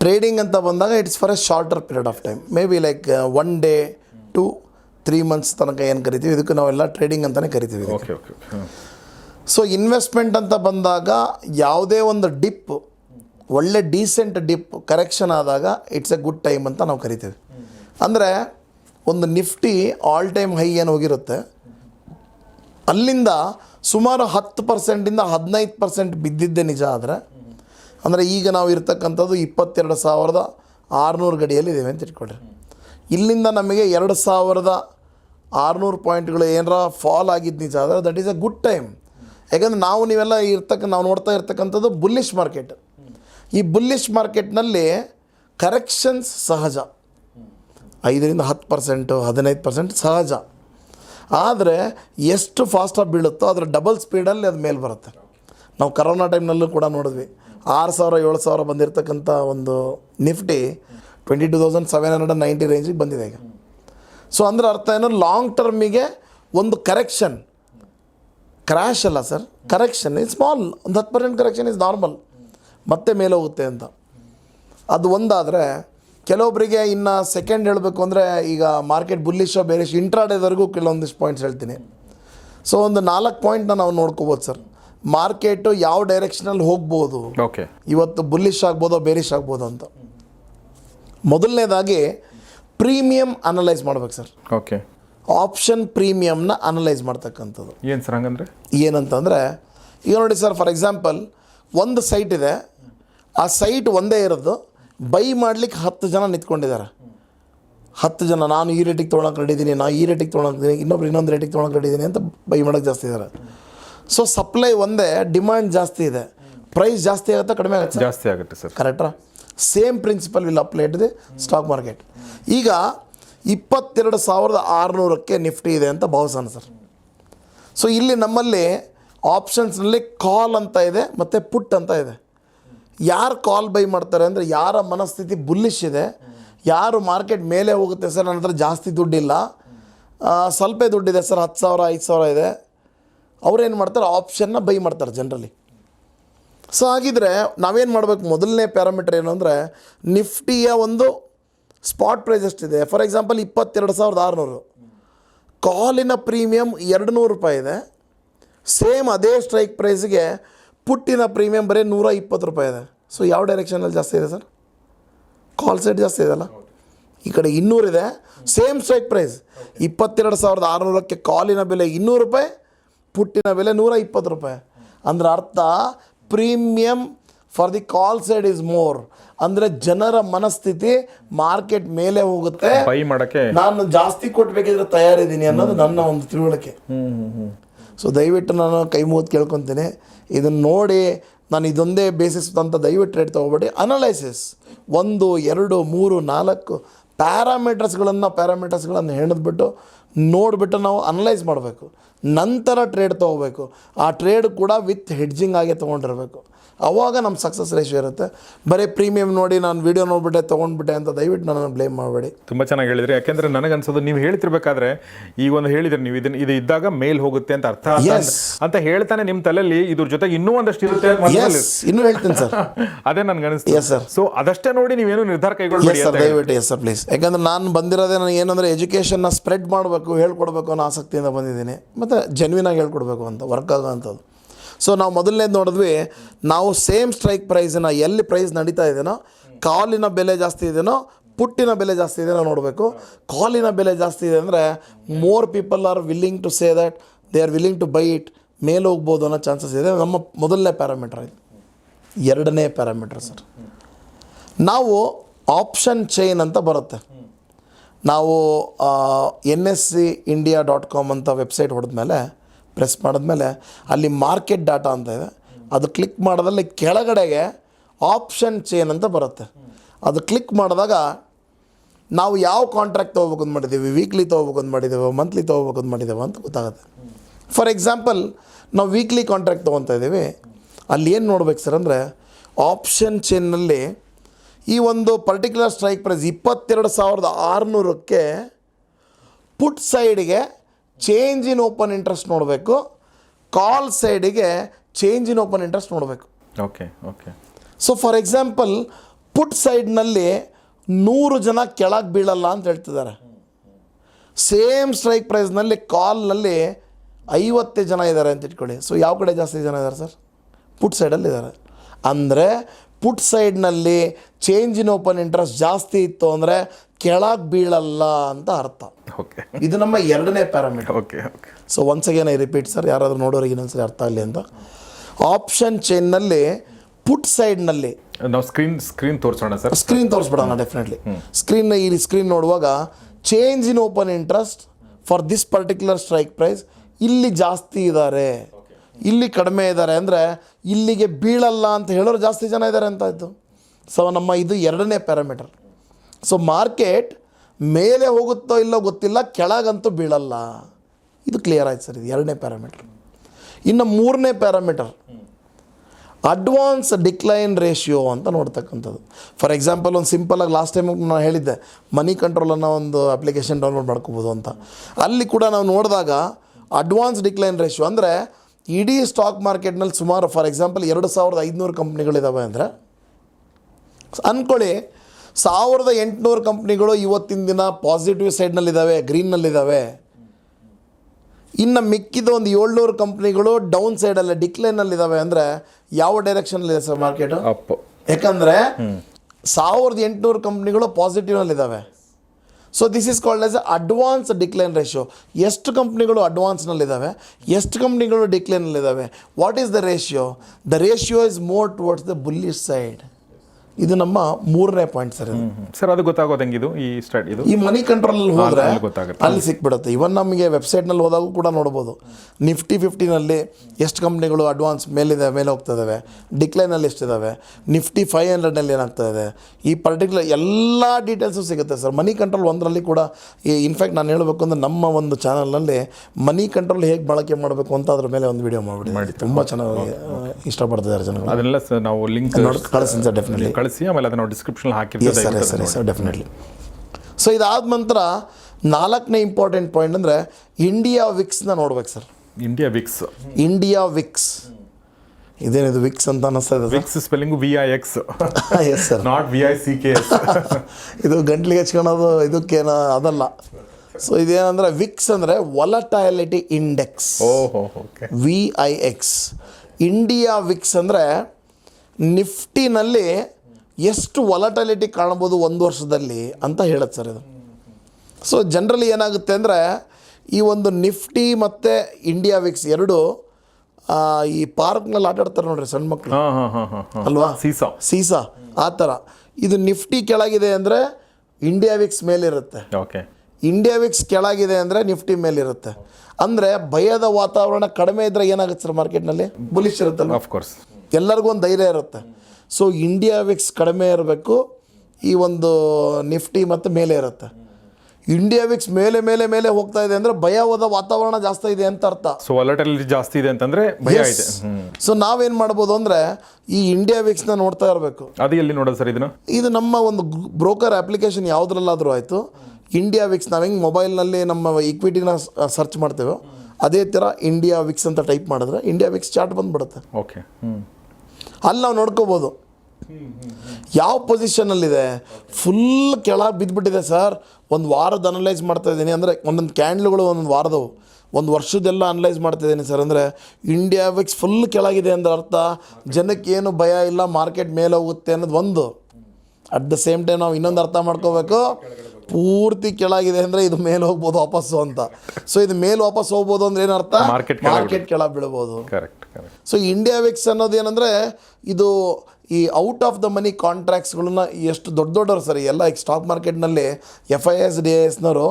Trading ಅಂತ ಬಂದಾಗ it's for a shorter period of time may be like one day to three months ತನಕ ಏನು ಕರಿತೀವಿ? ಇದಕ್ಕೆ ನಾವೆಲ್ಲ ಟ್ರೇಡಿಂಗ್ ಅಂತಲೇ ಕರಿತೀವಿ ಓಕೆ ಓಕೆ ಸೊ ಇನ್ವೆಸ್ಟ್ಮೆಂಟ್ ಅಂತ ಬಂದಾಗ ಯಾವುದೇ ಒಂದು ಡಿಪ್ ಒಳ್ಳೆ ಡೀಸೆಂಟ್ ಡಿಪ್ ಕರೆಕ್ಷನ್ ಆದಾಗ ಇಟ್ಸ್ ಎ ಗುಡ್ ಟೈಮ್ ಅಂತ ನಾವು ಕರಿತೀವಿ. ಅಂದರೆ ಒಂದು ನಿಫ್ಟಿ ಆಲ್ ಟೈಮ್ ಹೈ ಏನು ಹೋಗಿರುತ್ತೆ? ಅಲ್ಲಿಂದ ಸುಮಾರು ಹತ್ತು ಪರ್ಸೆಂಟಿಂದ ಹದಿನೈದು ಪರ್ಸೆಂಟ್ ಬಿದ್ದಿದ್ದೆ ನಿಜ ಆದರೆ, ಅಂದರೆ ಈಗ ನಾವು ಇರ್ತಕ್ಕಂಥದ್ದು ಇಪ್ಪತ್ತೆರಡು ಸಾವಿರದ ಆರುನೂರು ಗಡಿಯಲ್ಲಿ ಇದ್ದೇವೆ ಅಂತ ಇಟ್ಕೊಳ್ರಿ. ಇಲ್ಲಿಂದ ನಮಗೆ ಎರಡು ಸಾವಿರದ ಆರುನೂರು ಪಾಯಿಂಟ್ಗಳು ಏನಾರ ಫಾಲ್ ಆಗಿದ್ದು ನಿಜ ಆದರೆ that is a good time ಯಾಕಂದ್ರೆ ನಾವು ನೀವೆಲ್ಲ ಇರ್ತಕ್ಕ, ನಾವು ನೋಡ್ತಾ ಇರ್ತಕ್ಕಂಥದ್ದು ಬುಲ್ಲಿಶ್ ಮಾರ್ಕೆಟ್ ಈ ಬುಲ್ಲಿಶ್ ಮಾರ್ಕೆಟ್ನಲ್ಲಿ ಕರೆಕ್ಷನ್ಸ್ ಸಹಜ. ಐದರಿಂದ ಹತ್ತು ಪರ್ಸೆಂಟು ಹದಿನೈದು ಪರ್ಸೆಂಟ್ ಸಹಜ. ಆದರೆ ಎಷ್ಟು ಫಾಸ್ಟಾಗಿ ಬೀಳುತ್ತೋ ಅದರ ಡಬಲ್ ಸ್ಪೀಡಲ್ಲಿ ಅದು ಮೇಲೆ ಬರುತ್ತೆ. ನಾವು ಕರೋನಾ ಟೈಮ್ನಲ್ಲೂ ಕೂಡ ನೋಡಿದ್ವಿ. ಆರು ಸಾವಿರ, ಏಳು ಸಾವಿರ ಬಂದಿರತಕ್ಕಂಥ ಒಂದು Nifty twenty two thousand seven hundred ninety ರೇಂಜಿಗೆ ಬಂದಿದೆ ಈಗ. ಸೊ ಅಂದ್ರೆ ಅರ್ಥ ಏನು? ಲಾಂಗ್ ಟರ್ಮಿಗೆ ಒಂದು ಕರೆಕ್ಷನ್ ಕ್ರ್ಯಾಶ್ ಅಲ್ಲ ಸರ್ ಕರೆಕ್ಷನ್ ಇಸ್ ಸ್ಮಾಲ್ ಒಂದು ಹತ್ತು ಪರ್ಸೆಂಟ್ ಕರೆಕ್ಷನ್ ಇಸ್ ನಾರ್ಮಲ್ ಮತ್ತೆ ಮೇಲೆ ಹೋಗುತ್ತೆ ಅಂತ. ಅದು ಒಂದಾದರೆ ಕೆಲವೊಬ್ಬರಿಗೆ ಇನ್ನು ಸೆಕೆಂಡ್ ಹೇಳಬೇಕು ಅಂದರೆ ಈಗ ಮಾರ್ಕೆಟ್ ಬುಲ್ಲಿಶೋ ಬೇರೆ ಇಂಟ್ರಾಡೇದವರೆಗೂ ಕೆಲವೊಂದಿಷ್ಟು ಪಾಯಿಂಟ್ಸ್ ಹೇಳ್ತೀನಿ. ಸೊ ಒಂದು ನಾಲ್ಕು ಪಾಯಿಂಟ್ನ ನಾವು ನೋಡ್ಕೋಬೋದು ಸರ್ ಮಾರ್ಕೆಟು ಯಾವ ಡೈರೆಕ್ಷನಲ್ಲಿ ಹೋಗ್ಬೋದು? ಓಕೆ ಇವತ್ತು ಬುಲ್ಲಿಶ್ ಆಗ್ಬೋದೋ ಬೇರಿಶ್ ಆಗ್ಬೋದು ಅಂತ. ಮೊದಲನೇದಾಗಿ ಪ್ರೀಮಿಯಂ ಅನಲೈಸ್ ಮಾಡ್ಬೇಕು ಸರ್ ಓಕೆ ಆಪ್ಷನ್ ಪ್ರೀಮಿಯಮ್ನ ಅನಲೈಸ್ ಮಾಡ್ತಕ್ಕಂಥದ್ದು. ಏನು ಸರ್ ಹಂಗಂದ್ರೆ? ಏನಂತಂದರೆ ಈಗ ನೋಡಿ ಸರ್ ಫಾರ್ ಎಕ್ಸಾಂಪಲ್ ಒಂದು ಸೈಟ್ ಇದೆ. ಆ ಸೈಟ್ ಒಂದೇ ಇರೋದು. ಬೈ ಮಾಡ್ಲಿಕ್ಕೆ ಹತ್ತು ಜನ ನಿಂತ್ಕೊಂಡಿದ್ದಾರೆ. ಹತ್ತು ಜನ ನಾನು ಈ ರೇಟಿಗೆ ತೊಗೊಳಕ್ಕೆ ರೆಡಿದ್ದೀನಿ ನಾನು ಈ ರೇಟಿಗೆ ತೊಗೊಳಕ್ಕೆ ಇನ್ನೊಬ್ರು ಇನ್ನೊಂದು ರೇಟಿಗೆ ತೊಗೊಳಕ್ಕೆ ರೆಡಿದ್ದೀನಿ ಅಂತ ಬೈ ಮಾಡೋಕ್ಕೆ ಜಾಸ್ತಿ ಇದ್ದಾರೆ ಸೊ ಸಪ್ಲೈ ಒಂದೇ ಡಿಮ್ಯಾಂಡ್ ಜಾಸ್ತಿ ಇದೆ. ಪ್ರೈಸ್ ಜಾಸ್ತಿ ಆಗುತ್ತೆ ಕಡಿಮೆ ಆಗುತ್ತೆ? ಜಾಸ್ತಿ ಆಗುತ್ತೆ ಸರ್. ಕರೆಕ್ಟಾ same principle will apply it the stock market ಈಗ ಇಪ್ಪತ್ತೆರಡು ಸಾವಿರದ ಆರುನೂರಕ್ಕೆ ನಿಫ್ಟಿ ಇದೆ ಅಂತ ಭಾವಿಸೋಣ ಸರ್. ಸೊ ಇಲ್ಲಿ ನಮ್ಮಲ್ಲಿ ಆಪ್ಷನ್ಸ್ನಲ್ಲಿ ಕಾಲ್ ಅಂತ ಇದೆ, ಮತ್ತು ಪುಟ್ ಅಂತ ಇದೆ. ಯಾರು ಕಾಲ್ ಬೈ ಮಾಡ್ತಾರೆ ಅಂದರೆ ಯಾರ ಮನಸ್ಥಿತಿ ಬುಲ್ಲಿಶ್ ಇದೆ, ಯಾರು ಮಾರ್ಕೆಟ್ ಮೇಲೆ ಹೋಗುತ್ತೆ ಸರ್ ನನ್ನ ಹತ್ರ ಜಾಸ್ತಿ ದುಡ್ಡಿಲ್ಲ. ಸ್ವಲ್ಪ ದುಡ್ಡಿದೆ ಸರ್, ಹತ್ತು ಸಾವಿರ, ಐದು ಸಾವಿರ ಇದೆ. ಅವ್ರೇನು ಮಾಡ್ತಾರೆ, ಆಪ್ಷನ್ನ ಬೈ ಮಾಡ್ತಾರೆ ಜನರಲಿ ಸೊ ಹಾಗಿದ್ರೆ ನಾವೇನು ಮಾಡಬೇಕು, ಮೊದಲನೇ ಪ್ಯಾರಾಮೀಟರ್ ಏನು ಅಂದರೆ ನಿಫ್ಟಿಯ ಒಂದು ಸ್ಪಾಟ್ ಪ್ರೈಸ್ ಎಷ್ಟಿದೆ? ಫಾರ್ ಎಕ್ಸಾಂಪಲ್ ಇಪ್ಪತ್ತೆರಡು ಸಾವಿರದ ಆರುನೂರು. ಕಾಲಿನ ಪ್ರೀಮಿಯಮ್ ಎರಡು ನೂರು ರೂಪಾಯಿ ಇದೆ. ಸೇಮ್ ಅದೇ ಸ್ಟ್ರೈಕ್ ಪ್ರೈಸ್ಗೆ ಪುಟ್ಟಿನ ಪ್ರೀಮಿಯಮ್ ಬರೀ ನೂರ ಇಪ್ಪತ್ತು ರೂಪಾಯಿ ಇದೆ. ಸೊ ಯಾವ ಡೈರೆಕ್ಷನಲ್ಲಿ ಜಾಸ್ತಿ ಇದೆ ಸರ್? ಕಾಲ್ ಸೈಡ್ ಜಾಸ್ತಿ ಇದೆಯಲ್ಲ ಈ ಕಡೆ ಇನ್ನೂರಿದೆ ಸೇಮ್ ಸ್ಟ್ರೈಕ್ ಪ್ರೈಸ್ ಇಪ್ಪತ್ತೆರಡು ಸಾವಿರದ ಆರುನೂರಕ್ಕೆ ಕಾಲಿನ ಬೆಲೆ ಇನ್ನೂರು ರೂಪಾಯಿ, ಪುಟ್ಟಿನ ಬೆಲೆ ನೂರ ಇಪ್ಪತ್ತು ರೂಪಾಯಿ. ಅಂದ್ರೆ ಅರ್ಥ premium for the call side is more ಅಂದ್ರೆ ಜನರ ಮನಸ್ಥಿತಿ ಮಾರ್ಕೆಟ್ ಮೇಲೆ ಹೋಗುತ್ತೆ. ಬೈ ಮಾಡೋಕ್ಕೆ. ನಾನು ಜಾಸ್ತಿ ಕೊಟ್ಬೇಕಿದ್ರೆ ತಯಾರಿದ್ದೀನಿ ಅನ್ನೋದು ನನ್ನ ಒಂದು ತಿಳುವಳಿಕೆ. ಸೊ ದಯವಿಟ್ಟು ನಾನು ಕೈ ಮುಗಿದು ಕೇಳ್ಕೊತೀನಿ. ಇದನ್ನು ನೋಡಿ ನಾನು ಇದೊಂದೇ ಬೇಸಿಸ್ ಅಂತ ದಯವಿಟ್ಟು ಟ್ರೇಡ್ ತೊಗೊಬೇಡಿ ಅನಲೈಸಿಸ್ ಒಂದು ಎರಡು ಮೂರು ನಾಲ್ಕು ಪ್ಯಾರಾಮೀಟರ್ಸ್ಗಳನ್ನು ಪ್ಯಾರಾಮೀಟರ್ಸ್ಗಳನ್ನು ಹೆಣದ್ಬಿಟ್ಟು ನೋಡಿಬಿಟ್ಟು ನಾವು ಅನಲೈಸ್ ಮಾಡಬೇಕು. ನಂತರ ಟ್ರೇಡ್ ತೊಗೋಬೇಕು. ಆ ಟ್ರೇಡ್ ಕೂಡ ವಿತ್ ಹೆಡ್ಜಿಂಗ್ ಆಗಿ ತೊಗೊಂಡಿರಬೇಕು. ಅವಾಗ ನಮ್ಮ ಸಕ್ಸಸ್ ರೇಷಿಯೋ ಇರುತ್ತೆ. ಬರೀ ಪ್ರೀಮಿಯಂ ನೋಡಿ ನಾನು ವೀಡಿಯೋ ನೋಡ್ಬಿಟ್ಟೆ ತೊಗೊಂಡ್ಬಿಟ್ಟೆ ಅಂತ ದಯವಿಟ್ಟು ನನ್ನನ್ನು ಬ್ಲೇಮ್ ಮಾಡಬೇಡಿ. ತುಂಬ ಚೆನ್ನಾಗಿ ಹೇಳಿದ್ರಿ. ಯಾಕೆಂದರೆ ನನಗನ್ಸೋದು ನೀವು ಹೇಳ್ತಿರ್ಬೇಕಾದ್ರೆ ಈಗ ಒಂದು ಹೇಳಿದ್ರೆ ನೀವು ಇದನ್ನ ಇದು ಇದ್ದಾಗ ಮೇಲ್ ಹೋಗುತ್ತೆ ಅಂತ ಅರ್ಥ ಅಂತ- ಹೇಳ್ತಾನೆ ನಿಮ್ಮ ತಲೆಯಲ್ಲಿ ಇದ್ರ ಜೊತೆಗೆ ಇನ್ನೂ ಒಂದಷ್ಟು ಇರುತ್ತೆ ಇನ್ನೂ ಹೇಳ್ತೀನಿ ಸರ್. ಅದೇ ನನಗೆ ಅನಿಸ್ತು. Sir sir. ಸೊ ಅದಷ್ಟೇ ನೋಡಿ ನೀವೇನು ನಿರ್ಧಾರ ಕೈಗೊಳ್ಳಿ ಸರ್ ದಯವಿಟ್ಟು ಎಸ್ ಸರ್ ಪ್ಲೀಸ್ ಯಾಕಂದ್ರೆ ನಾನು ಬಂದಿರೋದೇ ನನಗೆ ಏನಂದರೆ ಎಜುಕೇಷನ್ನ ಸ್ಪ್ರೆಡ್ ಮಾಡಬೇಕು ಹೇಳ್ಕೊಡ್ಬೇಕು ಅನ್ನೋ ಆಸಕ್ತಿಯಿಂದ ಬಂದಿದ್ದೀನಿ. ಮತ್ತು ಜೆನ್ವಿನಾಗಿ ಹೇಳ್ಕೊಡ್ಬೇಕು ಅಂತ ವರ್ಕ್ ಆಗೋ ಅಂಥದ್ದು. ಸೊ ನಾವು ಮೊದಲನೇದು ನೋಡಿದ್ವಿ, ನಾವು ಸೇಮ್ ಸ್ಟ್ರೈಕ್ ಪ್ರೈಸನ್ನ ಎಲ್ಲಿ ಪ್ರೈಸ್ ನಡೀತಾ ಇದೆಯೋ ಕಾಲಿನ ಬೆಲೆ ಜಾಸ್ತಿ ಇದೆಯೋ ಪುಟ್ಟಿನ ಬೆಲೆ ಜಾಸ್ತಿ ಇದೆನೋ ನೋಡಬೇಕು. ಕಾಲಿನ ಬೆಲೆ ಜಾಸ್ತಿ ಇದೆ ಅಂದರೆ more people are willing to say that they are willing to buy it ಮೇಲೆ ಹೋಗ್ಬೋದು ಅನ್ನೋ ಚಾನ್ಸಸ್ ಇದೆ. ನಮ್ಮ ಮೊದಲನೇ ಪ್ಯಾರಾಮೀಟರ್ ಇದು. ಎರಡನೇ ಪ್ಯಾರಾಮೀಟರ್ ಸರ್. ನಾವು ಆಪ್ಷನ್ ಚೈನ್ ಅಂತ ಬರುತ್ತೆ. ನಾವು N S C India dot com ಅಂತ ವೆಬ್ಸೈಟ್ ಹೊಡೆದ್ಮೇಲೆ ಪ್ರೆಸ್ ಮಾಡಿದ್ಮೇಲೆ ಅಲ್ಲಿ ಮಾರ್ಕೆಟ್ ಡಾಟಾ ಅಂತ ಇದೆ. ಅದು ಕ್ಲಿಕ್ ಮಾಡಿದಲ್ಲಿ ಕೆಳಗಡೆಗೆ ಆಪ್ಷನ್ ಚೈನ್ ಅಂತ ಬರುತ್ತೆ. ಅದು ಕ್ಲಿಕ್ ಮಾಡಿದಾಗ ನಾವು ಯಾವ ಕಾಂಟ್ರಾಕ್ಟ್ ತೊಗೋಬೇಕು ಅಂತ ಮಾಡಿದ್ದೀವಿ? ವೀಕ್ಲಿ ತೊಗೋಬೇಕು ಅಂತ ಮಾಡಿದ್ದೇವೆ? ಮಂತ್ಲಿ ತೊಗೋಬೇಕು ಅಂತ ಮಾಡಿದ್ದೇವೆ ಅಂತ ಗೊತ್ತಾಗುತ್ತೆ. ಫಾರ್ ಎಕ್ಸಾಂಪಲ್ ನಾವು ವೀಕ್ಲಿ ಕಾಂಟ್ರಾಕ್ಟ್ ತೊಗೊತಾ ಇದ್ದೀವಿ. ಅಲ್ಲಿ ಏನು ನೋಡ್ಬೇಕು ಸರ್ ಅಂದರೆ ಆಪ್ಷನ್ ಚೇನ್ನಲ್ಲಿ ಈ ಒಂದು ಪರ್ಟಿಕ್ಯುಲರ್ ಸ್ಟ್ರೈಕ್ ಪ್ರೈಸ್ ಇಪ್ಪತ್ತೆರಡು ಸಾವಿರದ ಆರುನೂರಕ್ಕೆ ಪುಟ್ ಸೈಡಿಗೆ ಚೇಂಜ್ ಇನ್ ಓಪನ್ ಇಂಟ್ರೆಸ್ಟ್ ನೋಡಬೇಕು. ಕಾಲ್ ಸೈಡಿಗೆ ಚೇಂಜ್ ಇನ್ ಓಪನ್ ಇಂಟ್ರೆಸ್ಟ್ ನೋಡಬೇಕು. Okay okay so for example put ಸೈಡ್ನಲ್ಲಿ ನೂರು ಜನ ಕೆಳಗೆ ಬೀಳಲ್ಲ ಅಂತ ಹೇಳ್ತಿದ್ದಾರೆ. ಸೇಮ್ ಸ್ಟ್ರೈಕ್ ಪ್ರೈಸ್ನಲ್ಲಿ ಕಾಲ್ನಲ್ಲಿ ಐವತ್ತೇ ಜನ ಇದ್ದಾರೆ ಅಂತ ಇಟ್ಕೊಳ್ಳಿ. ಸೊ ಯಾವ ಕಡೆ ಜಾಸ್ತಿ ಜನ ಇದ್ದಾರೆ ಸರ್? ಪುಟ್ ಸೈಡಲ್ಲಿ ಇದ್ದಾರೆ. ಅಂದರೆ ಪುಟ್ ಸೈಡ್ನಲ್ಲಿ ಚೇಂಜ್ ಇನ್ ಓಪನ್ ಇಂಟ್ರೆಸ್ಟ್ ಜಾಸ್ತಿ ಇತ್ತು ಅಂದರೆ ಕೆಳಗೆ ಬೀಳಲ್ಲ ಅಂತ ಅರ್ಥ. ಓಕೆ. ಇದು ನಮ್ಮ ಎರಡನೇ parameter. Okay okay. So once again I repeat sir ಯಾರಾದರೂ ನೋಡೋರಿಗೆ ಇನ್ನೊಂದ್ಸರಿ ಅರ್ಥ ಆಗಲಿ ಅಂತ. ಆಪ್ಷನ್ ಚೈನ್ನಲ್ಲಿ ಪುಟ್ ಸೈಡ್ನಲ್ಲಿ. ನಾವು ಸ್ಕ್ರೀನ್ ಸ್ಕ್ರೀನ್ ತೋರಿಸೋಣ ಸರ್ ಸ್ಕ್ರೀನ್ ತೋರಿಸ್ಬಿಡೋಣ ಡೆಫಿನೆಟ್ಲಿ ಸ್ಕ್ರೀನ್ ಈ ಸ್ಕ್ರೀನ್ ನೋಡುವಾಗ change in open interest for this particular strike price ಇಲ್ಲಿ ಜಾಸ್ತಿ ಇದ್ದಾರೆ ಇಲ್ಲಿ ಕಡಿಮೆ ಇದ್ದಾರೆ ಅಂದರೆ ಇಲ್ಲಿಗೆ ಬೀಳಲ್ಲ ಅಂತ ಹೇಳೋರು ಜಾಸ್ತಿ ಜನ ಇದ್ದಾರೆ ಅಂತ ಇದ್ದು ಸೊ ನಮ್ಮ ಇದು ಎರಡನೇ ಪ್ಯಾರಾಮೀಟರ್ ಸೊ ಮಾರ್ಕೆಟ್ ಮೇಲೆ ಹೋಗುತ್ತೋ ಇಲ್ಲೋ ಗೊತ್ತಿಲ್ಲ, ಕೆಳಗಂತೂ ಬೀಳಲ್ಲ. ಇದು ಕ್ಲಿಯರ್ ಆಯ್ತು ಸರ್ ಇದು ಎರಡನೇ ಪ್ಯಾರಾಮೀಟರ್ ಇನ್ನು ಮೂರನೇ ಪ್ಯಾರಾಮೀಟರ್ ಅಡ್ವಾನ್ಸ್ ಡಿಕ್ಲೈನ್ ರೇಷಿಯೋ ಅಂತ ನೋಡ್ತಕ್ಕಂಥದ್ದು. ಫಾರ್ ಎಕ್ಸಾಂಪಲ್ ಒಂದು ಸಿಂಪಲಾಗಿ ಲಾಸ್ಟ್ ಟೈಮ್ ನಾನು ಹೇಳಿದ್ದೆ ಮನಿ ಕಂಟ್ರೋಲ್ ಅನ್ನೋ ಒಂದು ಅಪ್ಲಿಕೇಶನ್ ಡೌನ್ಲೋಡ್ ಮಾಡ್ಕೋಬೋದು ಅಂತ. ಅಲ್ಲಿ ಕೂಡ ನಾವು ನೋಡಿದಾಗ ಅಡ್ವಾನ್ಸ್ ಡಿಕ್ಲೈನ್ ರೇಷಿಯೋ ಅಂದರೆ ಇಡೀ ಸ್ಟಾಕ್ ಮಾರ್ಕೆಟ್ನಲ್ಲಿ ಸುಮಾರು ಫಾರ್ ಎಕ್ಸಾಂಪಲ್ ಎರಡು ಸಾವಿರದ ಐದುನೂರು ಕಂಪ್ನಿಗಳಿದ್ದಾವೆ ಅಂದರೆ ಅಂದ್ಕೊಳ್ಳಿ ಸಾವಿರದ ಎಂಟುನೂರು ಕಂಪ್ನಿಗಳು ಇವತ್ತಿನ ದಿನ ಪಾಸಿಟಿವ್ ಸೈಡ್ನಲ್ಲಿದ್ದಾವೆ ಗ್ರೀನ್ನಲ್ಲಿದ್ದಾವೆ ಇನ್ನು ಮಿಕ್ಕಿದ ಒಂದು ಏಳ್ನೂರು ಕಂಪ್ನಿಗಳು ಡೌನ್ ಸೈಡಲ್ಲಿ ಡಿಕ್ಲೈನಲ್ಲಿದ್ದಾವೆ ಅಂದರೆ ಯಾವ ಡೈರೆಕ್ಷನಲ್ಲಿದೆ ಸರ್ ಮಾರ್ಕೆಟು ಯಾಕಂದರೆ ಸಾವಿರದ ಎಂಟುನೂರು ಕಂಪ್ನಿಗಳು ಪಾಸಿಟಿವ್ನಲ್ಲಿದ್ದಾವೆ so this is called as advance decline ratio ಎಷ್ಟು ಕಂಪ್ನಿಗಳು ಅಡ್ವಾನ್ಸ್ನಲ್ಲಿದ್ದಾವೆ ಎಷ್ಟು ಕಂಪ್ನಿಗಳು ಡಿಕ್ಲೈನಲ್ಲಿದ್ದಾವೆ what is the ratio the ratio is more towards the bullish side ಇದು ನಮ್ಮ ಮೂರನೇ ಪಾಯಿಂಟ್ ಸರ್ ಇದು. ಸರ್ ಅದು ಗೊತ್ತಾಗೋದಂಗೆ ಇದು ಈ ಸ್ಟಡಿ ಇದು. ಈ ಮನಿ ಕಂಟ್ರೋಲ್ ಹೋದ್ರೆ ಅಲ್ಲಿ ಗೊತ್ತಾಗುತ್ತೆ. ಅಲ್ಲಿ ಸಿಕ್ಬಿಡುತ್ತೆ. ಇವನ್ ನಮಗೆ ವೆಬ್ಸೈಟ್ನಲ್ಲಿ ಹೋದಾಗ ಕೂಡ ನೋಡ್ಬೋದು. ನಿಫ್ಟಿ ಫಿಫ್ಟಿನಲ್ಲಿ ಎಷ್ಟು ಕಂಪ್ನಿಗಳು ಅಡ್ವಾನ್ಸ್ ಮೇಲಿದೆ ಮೇಲೆ ಹೋಗ್ತಾ ಇದ್ದಾವೆ ಡಿಕ್ಲೈನಲ್ಲಿ ಎಷ್ಟಿದ್ದಾವೆ ನಿಫ್ಟಿ ಫೈವ್ ಹಂಡ್ರೆಡ್ನಲ್ಲಿ ಏನಾಗ್ತಾ ಇದೆ. ಈ ಪರ್ಟಿಕ್ಯುಲರ್ ಎಲ್ಲ ಡೀಟೇಲ್ಸು ಸಿಗುತ್ತೆ ಸರ್. ಮನಿ ಕಂಟ್ರೋಲ್ ಒಂದರಲ್ಲಿ ಕೂಡ ಈ ಇನ್ಫ್ಯಾಕ್ಟ್ ನಾನು ಹೇಳಬೇಕು ಅಂದ್ರೆ ನಮ್ಮ ಒಂದು ಚಾನಲ್ನಲ್ಲಿ ಮನಿ ಕಂಟ್ರೋಲ್ ಹೇಗೆ ಬಳಕೆ ಮಾಡಬೇಕು ಅಂತ ಅದ್ರ ಮೇಲೆ ಒಂದು ವಿಡಿಯೋ ಮಾಡಿಬಿಡಿ ತುಂಬ ಚೆನ್ನಾಗಿ ಇಷ್ಟಪಡ್ತಿದ್ದಾರೆ ಜನಗಳು. ಅದೆಲ್ಲ ಸರ್ ನಾವು ಲಿಂಕ್ ಕಳಿಸ್ತೀನಿ ಸರ್ ಡೆಫಿನೆಟ್ಲಿ ಕಳಿಸಿ ಆಮೇಲೆ ಅದನ್ನು ಡಿಸ್ಕ್ರಿಪ್ಷನ್ ಎಸ್ ಹಾಕಿರ್ತೀವಿ sir yes sir yes sir definitely so ಇದಾದ ನಂತರ ನಾಲ್ಕನೇ ಇಂಪಾರ್ಟೆಂಟ್ ಪಾಯಿಂಟ್ ಅಂದರೆ ಇಂಡಿಯಾ ವಿಕ್ಸ್ನ ನೋಡ್ಬೇಕು sir India VIX India VIX ಇದೇನಿದು ವಿಕ್ಸ್ ಅಂತ ಅನ್ನಿಸ್ತಾ ಇದೆ VIX spelling V I X S sir not V I C K S ಇದು ಗಂಟ್ಲಿಗೆ ಹಚ್ಕೊಳೋದು ಇದಕ್ಕೇನ ಅದಲ್ಲ. ಸೊ ಇದೇನಂದ್ರೆ ವಿಕ್ಸ್ ಅಂದರೆ ವಲಟೈಲಿಟಿ ಇಂಡೆಕ್ಸ್ ಓಹೋ okay V I X India VIX ಅಂದರೆ ನಿಫ್ಟಿನಲ್ಲಿ ಎಷ್ಟು ವಲಟಲಿಟಿ ಕಾಣ್ಬೋದು ಒಂದು ವರ್ಷದಲ್ಲಿ ಅಂತ ಹೇಳುತ್ತೆ ಸರ್ ಇದು. ಸೊ ಜನರಲಿ ಏನಾಗುತ್ತೆ ಅಂದರೆ ಈ ಒಂದು ನಿಫ್ಟಿ ಮತ್ತು ಇಂಡಿಯಾ ವಿಕ್ಸ್ ಎರಡು ಈ ಪಾರ್ಕ್ನಲ್ಲಿ ಆಟ ಆಡ್ತಾರೆ ನೋಡ್ರಿ ಸಣ್ಣ ಮಕ್ಕಳು ಹಾಂ ಹಾಂ ಹಾಂ ಹಾಂ ಹಾಂ. ಅಲ್ವಾ? ಸೀಸಾ ಸೀಸಾ ಆ ಥರ. ಇದು ನಿಫ್ಟಿ ಕೆಳಗಿದೆ ಅಂದರೆ ಇಂಡಿಯಾ ವಿಕ್ಸ್ ಮೇಲಿರುತ್ತೆ. ಓಕೆ ಇಂಡಿಯಾ ವಿಕ್ಸ್ ಕೆಳಗಿದೆ ಅಂದರೆ ನಿಫ್ಟಿ ಮೇಲಿರುತ್ತೆ. ಅಂದರೆ ಭಯದ ವಾತಾವರಣ ಕಡಿಮೆ ಇದ್ದರೆ ಏನಾಗುತ್ತೆ ಸರ್ ಮಾರ್ಕೆಟ್ನಲ್ಲಿ ಬುಲಿಶ್ ಇರುತ್ತಲ್ಲ ಆಫ್ ಕೋರ್ಸ್ ಎಲ್ಲರಿಗೂ ಒಂದು ಧೈರ್ಯ ಇರುತ್ತೆ. ಸೊ ಇಂಡಿಯಾ ವಿಕ್ಸ್ ಕಡಿಮೆ ಇರಬೇಕು. ಈ ಒಂದು ನಿಫ್ಟಿ ಮತ್ತು ಮೇಲೆ ಇರುತ್ತೆ. ಇಂಡಿಯಾ ವಿಕ್ಸ್ ಮೇಲೆ ಮೇಲೆ ಮೇಲೆ ಹೋಗ್ತಾ ಇದೆ ಅಂದರೆ ಭಯವಾದ ವಾತಾವರಣ ಜಾಸ್ತಿ ಇದೆ ಅಂತ ಅರ್ಥ. ಸೊ ವಾಲಟಲಿಟಿ ಜಾಸ್ತಿ ಇದೆ ಅಂತಂದರೆ ಭಯ ಇದೆ. ಸೊ ನಾವೇನು ಮಾಡ್ಬೋದು ಅಂದರೆ ಈ ಇಂಡಿಯಾ ವಿಕ್ಸ್ನ ನೋಡ್ತಾ ಇರಬೇಕು. ಅದು ಎಲ್ಲಿ ನೋಡೋದು ಸರ್ ಇದನ್ನು? ಇದು ನಮ್ಮ ಒಂದು ಬ್ರೋಕರ್ ಅಪ್ಲಿಕೇಶನ್ ಯಾವುದ್ರಲ್ಲಾದರೂ ಆಯಿತು. ಇಂಡಿಯಾ ವಿಕ್ಸ್ ನಾವು ಹೆಂಗೆ ಮೊಬೈಲ್ನಲ್ಲಿ ನಮ್ಮ ಇಕ್ವಿಟಿನ ಸರ್ಚ್ ಮಾಡ್ತೇವೋ ಅದೇ ಥರ ಇಂಡಿಯಾ ವಿಕ್ಸ್ ಅಂತ ಟೈಪ್ ಮಾಡಿದ್ರೆ ಇಂಡಿಯಾ ವಿಕ್ಸ್ ಚಾರ್ಟ್ ಬಂದುಬಿಡುತ್ತೆ. ಓಕೆ ಹ್ಞೂ ಅಲ್ಲಿ ನಾವು ನೋಡ್ಕೋಬೋದು. ಯಾವ ಪೊಸಿಷನಲ್ಲಿದೆ ಫುಲ್ ಕೆಳಗೆ ಬಿದ್ದುಬಿಟ್ಟಿದೆ ಸರ್ ಒಂದು ವಾರದ ಅನಲೈಸ್ ಮಾಡ್ತಾ ಇದ್ದೀನಿ. ಅಂದರೆ ಒಂದೊಂದು ಕ್ಯಾಂಡ್ಲ್ಗಳು ಒಂದೊಂದು ವಾರದವು. ಒಂದು ವರ್ಷದೆಲ್ಲ ಅನಲೈಸ್ ಮಾಡ್ತಾ ಇದ್ದೀನಿ ಸರ್ ಅಂದರೆ ಇಂಡಿಯಾ ವಿಕ್ಸ್ ಫುಲ್ ಕೆಳಗಿದೆ ಅಂದ್ರೆ ಅರ್ಥ. ಜನಕ್ಕೆ ಏನು ಭಯ ಇಲ್ಲ ಮಾರ್ಕೆಟ್ ಮೇಲೆ ಹೋಗುತ್ತೆ ಅನ್ನೋದು ಒಂದು. ಅಟ್ ದ ಸೇಮ್ ಟೈಮ್ ನಾವು ಇನ್ನೊಂದು ಅರ್ಥ ಮಾಡ್ಕೋಬೇಕು. ಪೂರ್ತಿ ಕೆಳಗಿದೆ ಅಂದರೆ ಇದು ಮೇಲೆ ಹೋಗ್ಬೋದು ವಾಪಸ್ಸು ಅಂತ. ಸೊ ಇದು ಮೇಲೆ ವಾಪಸ್ ಹೋಗ್ಬೋದು ಅಂದ್ರೆ ಏನರ್ಥ ಮಾರ್ಕೆಟ್ ಮಾರ್ಕೆಟ್ ಕೆಳಗೆ ಬೀಳ್ಬೋದು. ಕರೆಕ್ಟ್ ಸೊ ಇಂಡಿಯಾ ವಿಕ್ಸ್ ಅನ್ನೋದು ಏನಂದರೆ ಇದು ಈ ಔಟ್ ಆಫ್ ದ ಮನಿ ಕಾಂಟ್ರಾಕ್ಟ್ಸ್ಗಳನ್ನ ಎಷ್ಟು ದೊಡ್ಡ ದೊಡ್ಡವರು ಸರ್ ಎಲ್ಲ ಈಗ ಸ್ಟಾಕ್ ಮಾರ್ಕೆಟ್ನಲ್ಲಿ ಎಫ್ ಐ ಎಸ್ ಡಿ ಎಸ್ನವರು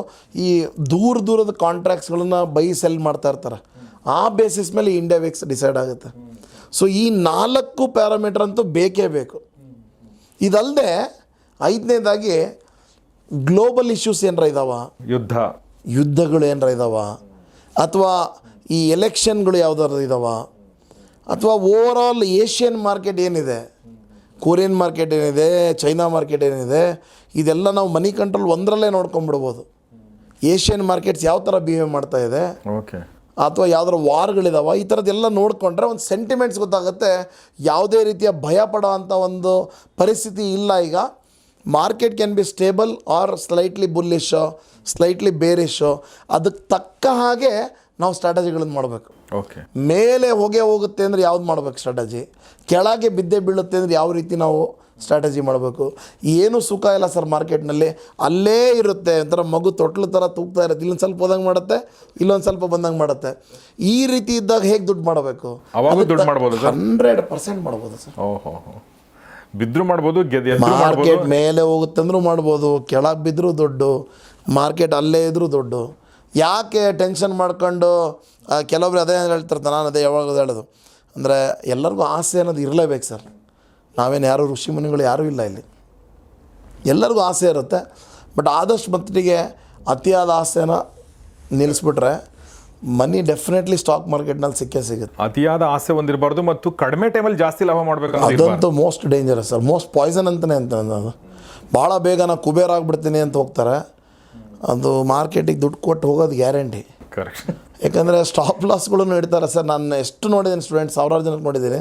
ಈ ದೂರ ದೂರದ ಕಾಂಟ್ರಾಕ್ಟ್ಸ್ಗಳನ್ನ ಬೈ ಸೆಲ್ ಮಾಡ್ತಾ ಇರ್ತಾರೆ. ಆ ಬೇಸಿಸ್ ಮೇಲೆ ಇಂಡಿಯಾ ವಿಕ್ಸ್ ಡಿಸೈಡ್ ಆಗುತ್ತೆ. ಸೊ ಈ ನಾಲ್ಕು ಪ್ಯಾರಾಮೀಟರ್ ಅಂತೂ ಬೇಕೇ ಬೇಕು. ಇದಲ್ಲದೆ ಐದನೇದಾಗಿ ಗ್ಲೋಬಲ್ ಇಶ್ಯೂಸ್ ಏನರ ಇದಾವ? ಯುದ್ಧ. ಯುದ್ಧಗಳು ಏನರ ಇದಾವ? ಅಥವಾ ಈ ಎಲೆಕ್ಷನ್ಗಳು ಯಾವ್ದಾರು ಇದಾವ? ಅಥವಾ ಓವರ್ ಆಲ್ ಏಷ್ಯನ್ ಮಾರ್ಕೆಟ್ ಏನಿದೆ? ಕೊರಿಯನ್ ಮಾರ್ಕೆಟ್ ಏನಿದೆ? ಚೈನಾ ಮಾರ್ಕೆಟ್ ಏನಿದೆ? ಇದೆಲ್ಲ ನಾವು ಮನಿ ಕಂಟ್ರೋಲ್ ಒಂದರಲ್ಲೇ ನೋಡ್ಕೊಂಬಿಡ್ಬೋದು ಏಷ್ಯನ್ ಮಾರ್ಕೆಟ್ಸ್ ಯಾವ ಥರ ಬಿಹೇವ್ ಮಾಡ್ತಾ ಇದೆ? ಓಕೆ ಅಥವಾ ಯಾವ್ದಾರು ವಾರ್ಗಳಿದಾವ ಈ ಥರದ್ದೆಲ್ಲ ನೋಡಿಕೊಂಡ್ರೆ ಒಂದು ಸೆಂಟಿಮೆಂಟ್ಸ್ ಗೊತ್ತಾಗುತ್ತೆ. ಯಾವುದೇ ರೀತಿಯ ಭಯ ಪಡೋ ಅಂಥ ಒಂದು ಪರಿಸ್ಥಿತಿ ಇಲ್ಲ ಈಗ. Market can be stable or slightly bullish slightly bearish ಅದಕ್ಕೆ ತಕ್ಕ ಹಾಗೆ ನಾವು ಸ್ಟ್ರಾಟಜಿಗಳನ್ನು ಮಾಡಬೇಕು. ಓಕೆ ಮೇಲೆ ಹೋಗೇ ಹೋಗುತ್ತೆ ಅಂದರೆ ಯಾವ್ದು ಮಾಡ್ಬೇಕು ಸ್ಟ್ರಾಟಜಿ ಕೆಳಗೆ ಬಿದ್ದೆ ಬೀಳುತ್ತೆ ಅಂದರೆ ಯಾವ ರೀತಿ ನಾವು ಸ್ಟ್ರಾಟಜಿ ಮಾಡಬೇಕು? ಏನು ಸುಖ ಇಲ್ಲ ಸರ್ ಮಾರ್ಕೆಟ್ನಲ್ಲಿ. ಅಲ್ಲೇ ಇರುತ್ತೆ. ಒಂಥರ ಮಗು ತೊಟ್ಲು ಥರ ತೂಗ್ತಾ ಇರುತ್ತೆ. ಇಲ್ಲೊಂದು ಸ್ವಲ್ಪ ಹೋದಂಗೆ ಮಾಡುತ್ತೆ ಇಲ್ಲೊಂದು ಸ್ವಲ್ಪ ಬಂದಂಗೆ ಮಾಡುತ್ತೆ. ಈ ರೀತಿ ಇದ್ದಾಗ ಹೇಗೆ ದುಡ್ಡು ಮಾಡಬೇಕು? ಹಂಡ್ರೆಡ್ ಪರ್ಸೆಂಟ್ ಮಾಡ್ಬೋದು ಸರ್. ಓಹೋ ಬಿದ್ರು ಮಾಡ್ಬೋದು ಮಾರ್ಕೆಟ್ ಮೇಲೆ ಹೋಗುತ್ತೆ ಅಂದ್ರೂ ಮಾಡ್ಬೋದು, ಕೆಳಗೆ ಬಿದ್ದರೂ ದುಡ್ಡು ಮಾರ್ಕೆಟ್ ಅಲ್ಲೇ ಇದ್ದರೂ ದುಡ್ಡು. ಯಾಕೆ ಟೆನ್ಷನ್ ಮಾಡ್ಕೊಂಡು ಕೆಲವೊಬ್ರು ಅದೇ ಹೇಳ್ತಿರ್ತಾರೆ, ನಾನು ಅದೇ ಯಾವಾಗ ಹೇಳೋದು. ಅಂದರೆ ಎಲ್ಲರಿಗೂ ಆಸೆ ಅನ್ನೋದು ಇರಲೇಬೇಕು ಸರ್. ನಾವೇನು ಯಾರು ಋಷಿ ಮುನಿಗಳು ಯಾರೂ ಇಲ್ಲ ಇಲ್ಲಿ. ಎಲ್ಲರಿಗೂ ಆಸೆ ಇರುತ್ತೆ ಬಟ್ ಆದಷ್ಟು ಮಟ್ಟಿಗೆ ಅತಿಯಾದ ಆಸೆನ ನಿಲ್ಲಿಸ್ಬಿಟ್ರೆ ಮನಿ ಡೆಫಿನೆಟ್ಲಿ ಸ್ಟಾಕ್ ಮಾರ್ಕೆಟ್ನಲ್ಲಿ ಸಿಕ್ಕೇ ಸಿಗುತ್ತೆ. ಅತಿಯಾದ ಆಸೆ ಹೊಂದಿರಬಾರ್ದು ಮತ್ತು ಕಡಿಮೆ ಟೈಮಲ್ಲಿ ಜಾಸ್ತಿ ಲಾಭ ಮಾಡಬೇಕು. ಅದಂತೂ most dangerous sir most poison ಅಂತಲೇ ಅಂತ ಅದು. ಭಾಳ ಬೇಗ ನಾನು ಕುಬೇರ್ ಆಗಿಬಿಡ್ತೀನಿ ಅಂತ ಹೋಗ್ತಾರೆ. ಅದು ಮಾರ್ಕೆಟಿಗೆ ದುಡ್ಡು ಕೊಟ್ಟು ಹೋಗೋದು ಗ್ಯಾರಂಟಿ ಕರೆಕ್ಟ್ ಯಾಕಂದರೆ ಸ್ಟಾಪ್ ಲಾಸ್ಗಳನ್ನು ಇಡ್ತಾರೆ ಸರ್ ನಾನು ಎಷ್ಟು ನೋಡಿದ್ದೀನಿ ಸ್ಟೂಡೆಂಟ್ ಸಾವಿರಾರು ಜನಕ್ಕೆ ನೋಡಿದ್ದೀನಿ.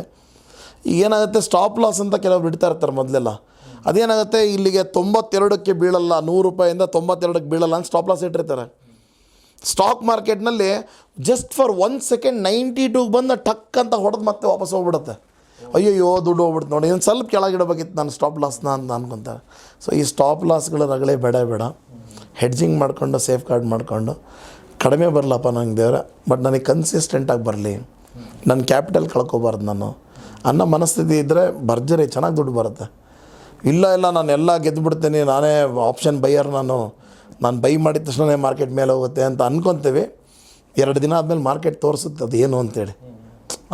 ಈಗ ಏನಾಗುತ್ತೆ ಸ್ಟಾಪ್ ಲಾಸ್ ಅಂತ ಕೆಲವ್ರು ಇಡ್ತಾ ಇರ್ತಾರೆ ಮೊದಲೆಲ್ಲ. ಅದೇನಾಗುತ್ತೆ ಇಲ್ಲಿಗೆ ತೊಂಬತ್ತೆರಡಕ್ಕೆ ಬೀಳಲ್ಲ ನೂರು ರೂಪಾಯಿಂದ ತೊಂಬತ್ತೆರಡಕ್ಕೆ ಬೀಳಲ್ಲ ಅಂತ ಸ್ಟಾಪ್ ಲಾಸ್ ಇಟ್ಟಿರ್ತಾರೆ. ಸ್ಟಾಕ್ ಮಾರ್ಕೆಟ್ನಲ್ಲಿ just for one second ninety ಟೂಗೆ ಬಂದು ಟಕ್ ಅಂತ ಹೊಡೆದು ಮತ್ತೆ ವಾಪಸ್ ಹೋಗ್ಬಿಡುತ್ತೆ. ಅಯ್ಯಯ್ಯೋ, ದುಡ್ಡು ಹೋಗ್ಬಿಡ್ತು ನೋಡಿ, ಇನ್ನು ಸ್ವಲ್ಪ ಕೆಳಗಿಡಬೇಕಿತ್ತು ನಾನು ಸ್ಟಾಪ್ ಲಾಸ್ನ ಅಂತ ಅನ್ಕೊಂತಾರೆ ಸೊ ಈ ಸ್ಟಾಪ್ ಲಾಸ್ಗಳ ರಗಳೇ ಬೇಡ ಬೇಡ. ಹೆಡ್ಜಿಂಗ್ ಮಾಡಿಕೊಂಡು ಸೇಫ್ ಗಾರ್ಡ್ ಮಾಡಿಕೊಂಡು. ಕಡಿಮೆ ಬರಲಪ್ಪ ನಂಗೆ ದೇವ್ರೆ ಬಟ್ ನನಗೆ ಕನ್ಸಿಸ್ಟೆಂಟಾಗಿ ಬರಲಿ. ನನ್ನ ಕ್ಯಾಪಿಟಲ್ ಕಳ್ಕೊಬಾರ್ದು ನಾನು. ಅನ್ನೋ ಮನಸ್ಥಿತಿ ಇದ್ದರೆ ಭರ್ಜರಿ, ಚೆನ್ನಾಗಿ ದುಡ್ಡು ಬರುತ್ತೆ. ಇಲ್ಲ ಇಲ್ಲ, ನಾನು ಎಲ್ಲ ಗೆದ್ದುಬಿಡ್ತೀನಿ ನಾನೇ ಆಪ್ಷನ್ ಬೈಯರ್ ನಾನು. ನಾನು ಬೈ ಮಾಡಿದ ತಕ್ಷಣ ಮಾರ್ಕೆಟ್ ಮೇಲೆ ಹೋಗುತ್ತೆ ಅಂತ ಅಂದ್ಕೊತೇವೆ ಎರಡು ದಿನ ಆದಮೇಲೆ ಮಾರ್ಕೆಟ್ ತೋರಿಸುತ್ತೆ. ಅದು ಏನು ಅಂತೇಳಿ.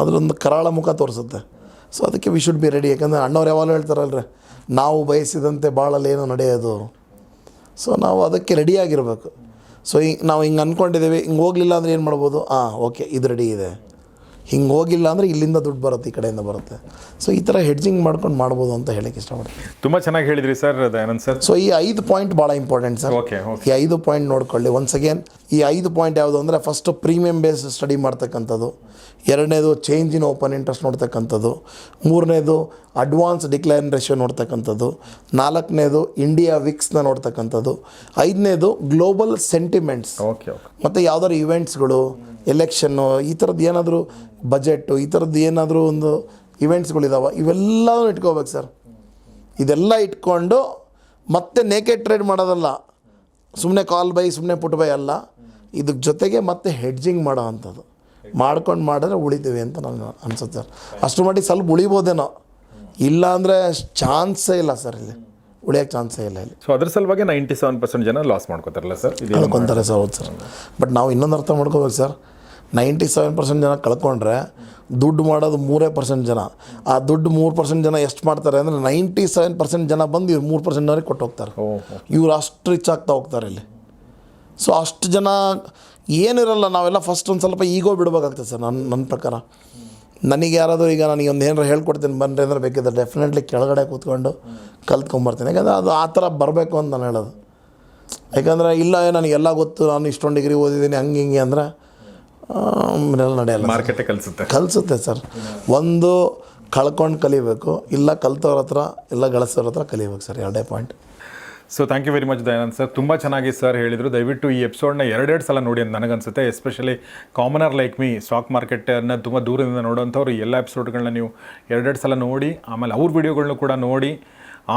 ಅದರೊಂದು ಕರಾಳ ಮುಖ ತೋರಿಸುತ್ತೆ. ಸೊ ಅದಕ್ಕೆ ವಿ ಶುಡ್ ಬಿ ರೆಡಿ ಯಾಕಂದರೆ ಅಣ್ಣವ್ರು ಯಾವಾಗಲೂ ಹೇಳ್ತಾರಲ್ರಿ, ನಾವು ಬಯಸಿದಂತೆ ಭಾಳಲ್ಲಿ ಏನು ನಡೆಯೋದು. ಸೊ ನಾವು ಅದಕ್ಕೆ ರೆಡಿಯಾಗಿರಬೇಕು ಸೊ ಹಿಂಗೆ ನಾವು ಹಿಂಗೆ ಅಂದ್ಕೊಂಡಿದ್ದೀವಿ ಹಿಂಗೆ ಹೋಗಲಿಲ್ಲ ಅಂದರೆ ಏನು ಮಾಡ್ಬೋದು? ಹಾಂ ಓಕೆ ಇದು ರೆಡಿ ಇದೆ. ಹಿಂಗೆ ಹೋಗಿಲ್ಲ ಅಂದರೆ ಇಲ್ಲಿಂದ ದುಡ್ಡು ಬರುತ್ತೆ ಈ ಕಡೆಯಿಂದ ಬರುತ್ತೆ. ಸೊ ಈ ಥರ ಹೆಡ್ಜಿಂಗ್ ಮಾಡ್ಕೊಂಡು ಮಾಡ್ಬೋದು ಅಂತ ಹೇಳಕ್ಕೆ ಇಷ್ಟಪಡ್ತೀನಿ. ತುಂಬ ಚೆನ್ನಾಗಿ ಹೇಳಿದ್ರಿ ಸರ್ ದಯಾನಂದ್ ಸರ್. ಸೊ ಈ ಐದು ಪಾಯಿಂಟ್ ಭಾಳ ಇಂಪಾರ್ಟೆಂಟ್ ಸರ್. ಓಕೆ ಓಕೆ ಈ ಐದು ಪಾಯಿಂಟ್ ನೋಡ್ಕೊಳ್ಳಿ. ಒನ್ಸ್ ಅಗೇನ್ ಈ ಐದು ಪಾಯಿಂಟ್ ಯಾವುದು ಅಂದರೆ ಫಸ್ಟು ಪ್ರೀಮಿಯಂ ಬೇಸ್ ಸ್ಟಡಿ ಮಾಡ್ತಕ್ಕಂಥದ್ದು. ಎರಡನೇದು ಚೇಂಜ್ ಇನ್ ಓಪನ್ ಇಂಟ್ರೆಸ್ಟ್ ನೋಡ್ತಕ್ಕಂಥದ್ದು. ಮೂರನೇದು ಅಡ್ವಾನ್ಸ್ ಡಿಕ್ಲೈನ್ ರೇಷಿಯೋ ನೋಡ್ತಕ್ಕಂಥದ್ದು. ನಾಲ್ಕನೇದು ಇಂಡಿಯಾ ವಿಕ್ಸ್ನ ನೋಡ್ತಕ್ಕಂಥದ್ದು. ಐದನೇದು ಗ್ಲೋಬಲ್ ಸೆಂಟಿಮೆಂಟ್ಸ್ ಓಕೆ ಓಕೆ ಮತ್ತು ಯಾವ್ದಾದ್ರು ಇವೆಂಟ್ಸ್ಗಳು ಎಲೆಕ್ಷನ್ನು ಈ ಥರದ್ದು ಏನಾದರೂ ಬಜೆಟ್ಟು ಈ ಥರದ್ದು ಏನಾದರೂ ಒಂದು ಇವೆಂಟ್ಸ್ಗಳಿದಾವೆ ಇವೆಲ್ಲವೂ ಇಟ್ಕೋಬೇಕು ಸರ್ ಇದೆಲ್ಲ ಇಟ್ಕೊಂಡು ಮತ್ತೆ ನೇಕೆಡ್ ಟ್ರೇಡ್ ಮಾಡೋದಲ್ಲ. ಸುಮ್ಮನೆ ಕಾಲ್ ಬೈ ಸುಮ್ಮನೆ ಪುಟ್ ಬೈ ಅಲ್ಲ. ಇದಕ್ಕೆ ಜೊತೆಗೆ ಮತ್ತೆ ಹೆಡ್ಜಿಂಗ್ ಮಾಡೋ ಅಂಥದ್ದು. ಮಾಡ್ಕೊಂಡು ಮಾಡಿದ್ರೆ ಉಳಿತೀವಿ ಅಂತ ನಾನು ಅನ್ಸುತ್ತೆ ಸರ್ ಅಷ್ಟು ಮಟ್ಟಿಗೆ ಸ್ವಲ್ಪ ಉಳಿಬೋದೇನೋ. ಇಲ್ಲ ಅಂದರೆ ಚಾನ್ಸೇ ಇಲ್ಲ ಸರ್ ಇಲ್ಲಿ. ಉಳಿಯೋಕ್ಕೆ ಚಾನ್ಸೇ ಇಲ್ಲ ಇಲ್ಲಿ. ಸೊ ಅದ್ರ ಸಲುವಾಗಿ ನೈಂಟಿ ಸೆವೆನ್ ಪರ್ಸೆಂಟ್ ಜನ ಲಾಸ್ ಮಾಡ್ಕೋತಾರಲ್ಲ ಸರ್ ಇದು ಕಳ್ಕೊತಾರೆ ಸರ್ ಹೌದು ಸರ್ ಬಟ್ ನಾವು ಇನ್ನೊಂದು ಅರ್ಥ ಮಾಡ್ಕೋಬೇಕು ಸರ್ ನೈಂಟಿ ಸೆವೆನ್ ಪರ್ಸೆಂಟ್ ಜನ ಕಳ್ಕೊಂಡ್ರೆ ದುಡ್ಡು ಮಾಡೋದು ಮೂರೇ ಪರ್ಸೆಂಟ್ ಜನ. ಆ ದುಡ್ಡು ಮೂರು ಪರ್ಸೆಂಟ್ ಜನ ಎಷ್ಟು ಮಾಡ್ತಾರೆ ಅಂದರೆ ನೈಂಟಿ ಸೆವೆನ್ ಪರ್ಸೆಂಟ್ ಜನ ಬಂದು ಇವ್ರು ಮೂರು ಪರ್ಸೆಂಟ್ನವ್ರಿಗೆ ಕೊಟ್ಟು ಹೋಗ್ತಾರೆ. ಇವ್ರು ಅಷ್ಟು ರಿಚ್ ಆಗ್ತಾ ಹೋಗ್ತಾರೆ ಇಲ್ಲಿ. ಸೊ ಅಷ್ಟು ಜನ ಏನಿರಲ್ಲ ನಾವೆಲ್ಲ ಫಸ್ಟ್ ಒಂದು ಸ್ವಲ್ಪ ಈಗೋ ಬಿಡಬೇಕಾಗ್ತದೆ ಸರ್ ನನ್ನ ನನ್ನ ಪ್ರಕಾರ. ನನಗೆ ಯಾರಾದರೂ ಈಗ ನನಗೆ ಒಂದು ಏನಾರು ಹೇಳ್ಕೊಡ್ತೀನಿ ಬನ್ರಿ ಅಂದ್ರೆ ಬೇಕಿದ್ರೆ ಡೆಫಿನೆಟ್ಲಿ ಕೆಳಗಡೆ ಕೂತ್ಕೊಂಡು ಕಲ್ತ್ಕೊಂಬರ್ತೀನಿ. ಯಾಕಂದರೆ ಅದು ಆ ಥರ ಬರಬೇಕು ಅಂತ ನಾನು ಹೇಳೋದು. ಯಾಕಂದರೆ ಇಲ್ಲ ನನಗೆಲ್ಲ ಗೊತ್ತು ನಾನು ಇಷ್ಟೊಂದು ಡಿಗ್ರಿ ಓದಿದ್ದೀನಿ ಹಂಗೆ ಹಿಂಗೆ ಅಂದರೆ ನಡೆಯಲ್ಲ ಮಾರ್ಕೆಟೇ ಕಲಿಸುತ್ತೆ. ಕಲಿಸುತ್ತೆ ಸರ್. ಒಂದು ಕಳ್ಕೊಂಡು ಕಲಿಬೇಕು ಇಲ್ಲ ಕಲ್ತವ್ರ ಹತ್ರ ಇಲ್ಲ ಗಳಿಸೋರ ಹತ್ರ ಕಲಿಬೇಕು ಸರ್ ಎರಡೇ point so thank you very much Dayanand sir ತುಂಬ ಚೆನ್ನಾಗಿ ಸರ್ ಹೇಳಿದರು, ದಯವಿಟ್ಟು ಈ ಎಪಿಸೋಡ್ನ ಎರಡೆರಡು ಸಲ ನೋಡಿ ಅಂತ ನನಗನ್ಸುತ್ತೆ. Especially commoner like me stock ಮಾರ್ಕೆಟನ್ನು ತುಂಬ ದೂರದಿಂದ ನೋಡೋಂಥವ್ರು ಎಲ್ಲ ಎಪಿಸೋಡ್ಗಳನ್ನ ನೀವು ಎರಡೆರಡು ಸಲ ನೋಡಿ, ಆಮೇಲೆ ಅವ್ರ ವಿಡಿಯೋಗಳನ್ನೂ ಕೂಡ ನೋಡಿ,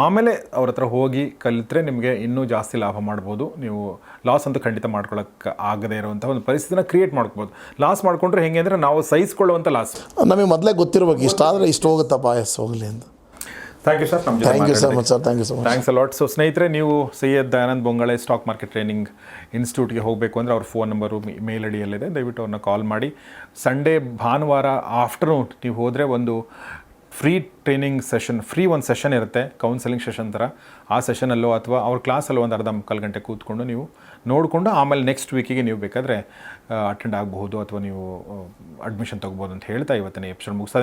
ಆಮೇಲೆ ಅವ್ರ ಹತ್ರ ಹೋಗಿ ಕಲಿತ್ರೆ ನಿಮಗೆ ಇನ್ನೂ ಜಾಸ್ತಿ ಲಾಭ ಮಾಡ್ಬೋದು. ನೀವು ಲಾಸ್ ಅಂತೂ ಖಂಡಿತ ಮಾಡ್ಕೊಳ್ಳೋಕ್ಕೆ ಆಗದೇ ಇರುವಂಥ ಒಂದು ಪರಿಸ್ಥಿತಿನ ಕ್ರಿಯೇಟ್ ಮಾಡ್ಕೋಬೋದು. ಲಾಸ್ ಮಾಡಿಕೊಂಡ್ರೆ ಹೆಂಗೆ ಅಂದರೆ ನಾವು ಸಹಿಸ್ಕೊಳ್ಳುವಂಥ ಲಾಸ್ ನಮಗೆ ಮೊದಲೇ ಗೊತ್ತಿರ್ಬೇಕು ಇಷ್ಟಾದರೆ ಇಷ್ಟು ಹೋಗುತ್ತಪ್ಪ ಎಸ್ ಹೋಗಲಿ ಅಂತ. ಥ್ಯಾಂಕ್ ಯು ಸರ್ ನಮ್ಮ thank you so much sir thank you sir much thanks a lot so ಸ್ನೇಹಿತರೆ ನೀವು Syed Dayanand Bongale stock market training ಇನ್ಸ್ಟಿಟ್ಯೂಟ್ಗೆ ಹೋಗಬೇಕು ಅಂದರೆ ಅವ್ರ ಫೋನ್ ನಂಬರು ಮೇಲ್ ಅಡಿಯಲ್ಲಿದೆ. ದಯವಿಟ್ಟು ಅವ್ರನ್ನ ಕಾಲ್ ಮಾಡಿ. ಸಂಡೇ ಭಾನುವಾರ ಆಫ್ಟರ್ನೂನ್ ನೀವು ಹೋದರೆ ಒಂದು ಫ್ರೀ ಟ್ರೈನಿಂಗ್ ಸೆಷನ್ ಫ್ರೀ ಒಂದು ಸೆಷನ್ ಇರುತ್ತೆ. ಕೌನ್ಸೆಲಿಂಗ್ ಸೆಷನ್ ಥರ ಆ ಸೆಷನಲ್ಲೋ ಅಥವಾ ಅವ್ರ ಕ್ಲಾಸಲ್ಲೋ ಒಂದು ಅರ್ಧ ಮುಕ್ಕಾಲು ಗಂಟೆ ಕೂತ್ಕೊಂಡು ನೀವು ನೋಡಿಕೊಂಡು ಆಮೇಲೆ ನೆಕ್ಸ್ಟ್ ವೀಕಿಗೆ ನೀವು ಬೇಕಾದರೆ ಅಟೆಂಡ್ ಆಗಬಹುದು ಅಥವಾ ನೀವು ಅಡ್ಮಿಷನ್ ತೊಗೋಬೋದು ಅಂತ ಹೇಳ್ತಾ ಇವತ್ತಿನ ಎಪಿಸೋಡ್ ಮುಗಿಸ್ತಾ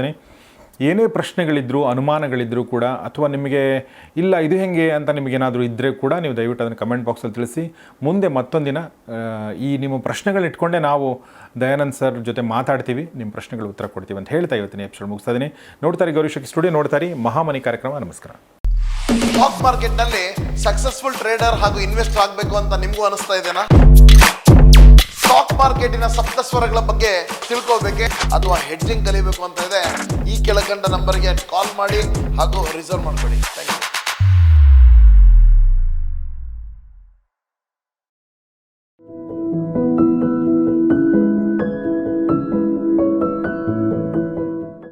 ಏನೇ ಪ್ರಶ್ನೆಗಳಿದ್ದರೂ ಅನುಮಾನಗಳಿದ್ದರೂ ಕೂಡ, ಅಥವಾ ನಿಮಗೆ, ಇಲ್ಲ, ಇದು ಹೆಂಗೆ? ಅಂತ ನಿಮಗೇನಾದರೂ ಇದ್ದರೆ ಕೂಡ ನೀವು ದಯವಿಟ್ಟು ಅದನ್ನು ಕಮೆಂಟ್ ಬಾಕ್ಸಲ್ಲಿ ತಿಳಿಸಿ. ಮುಂದೆ ಮತ್ತೊಂದಿನ ಈ ನಿಮ್ಮ ಪ್ರಶ್ನೆಗಳಿಟ್ಕೊಂಡೇ ನಾವು ದಯಾನಂದ್ ಸರ್ ಜೊತೆ ಮಾತಾಡ್ತೀವಿ ನಿಮ್ಮ ಪ್ರಶ್ನೆಗಳು ಉತ್ತರ ಕೊಡ್ತೀವಿ ಅಂತ ಹೇಳ್ತಾ ಇವತ್ತಿನ ಎಪಿಸೋಡ್ ಮುಗಿಸ್ತಾ ಇದೀನಿ. ನೋಡ್ತಾರೆ ಗೌರಿಶಕ್ತಿ ಸ್ಟುಡಿಯೋ ನೋಡ್ತಾರೆ ಮಹಾಮನಿ ಕಾರ್ಯಕ್ರಮ, ನಮಸ್ಕಾರ. ಸ್ಟಾಕ್ ಮಾರ್ಕೆಟ್ನಲ್ಲಿ ಸಕ್ಸಸ್ಫುಲ್ ಟ್ರೇಡರ್ ಹಾಗೂ ಇನ್ವೆಸ್ಟರ್ ಆಗಬೇಕು ಅಂತ ನಿಮಗೂ ಅನಿಸ್ತಾ ಇದೆನಾ? ಸ್ಟಾಕ್ ಮಾರ್ಕೆಟಿನ ಸಪ್ತಸ್ವರಗಳ ಬಗ್ಗೆ ತಿಳ್ಕೋಬೇಕೆ ಅಥವಾ ಹೆಡ್ಜಿಂಗ್ ಕಲಿಬೇಕು ಅಂತ ಇದೆ? ಈ ಕೆಳಕಂಡ ನಂಬರ್ಗೆ ಕಾಲ್ ಮಾಡಿ ಹಾಗೂ ರಿಸರ್ವ್ ಮಾಡ್ಕೊಳ್ಳಿ. Thank you